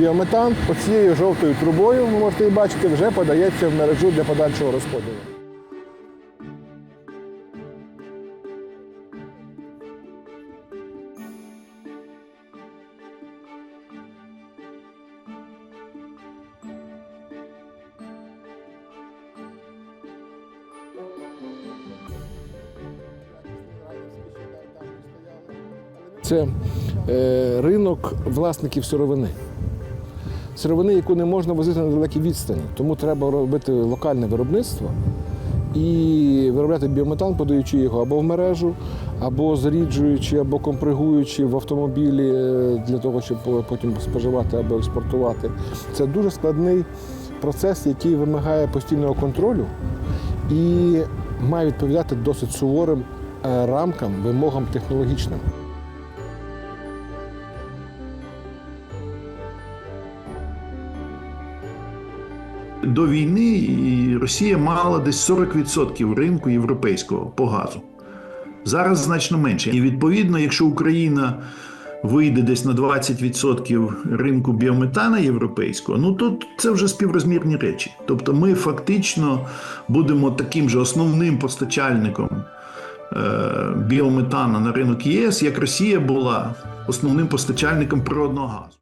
Біометан оцією жовтою трубою, ви можете її бачити, вже подається в мережу для подальшого розподілу. Це е, ринок власників сировини. Сировини, яку не можна возити на далекі відстані. Тому треба робити локальне виробництво і виробляти біометан, подаючи його або в мережу, або заріджуючи, або компрегуючи в автомобілі е, для того, щоб потім споживати або експортувати. Це дуже складний процес, який вимагає постійного контролю і має відповідати досить суворим е, рамкам, вимогам технологічним. До війни Росія мала десь 40% ринку європейського по газу. Зараз значно менше. І відповідно, якщо Україна вийде десь на 20% ринку біометана європейського, ну то це вже співрозмірні речі. Тобто ми фактично будемо таким же основним постачальником е, біометана на ринок ЄС, як Росія була основним постачальником природного газу.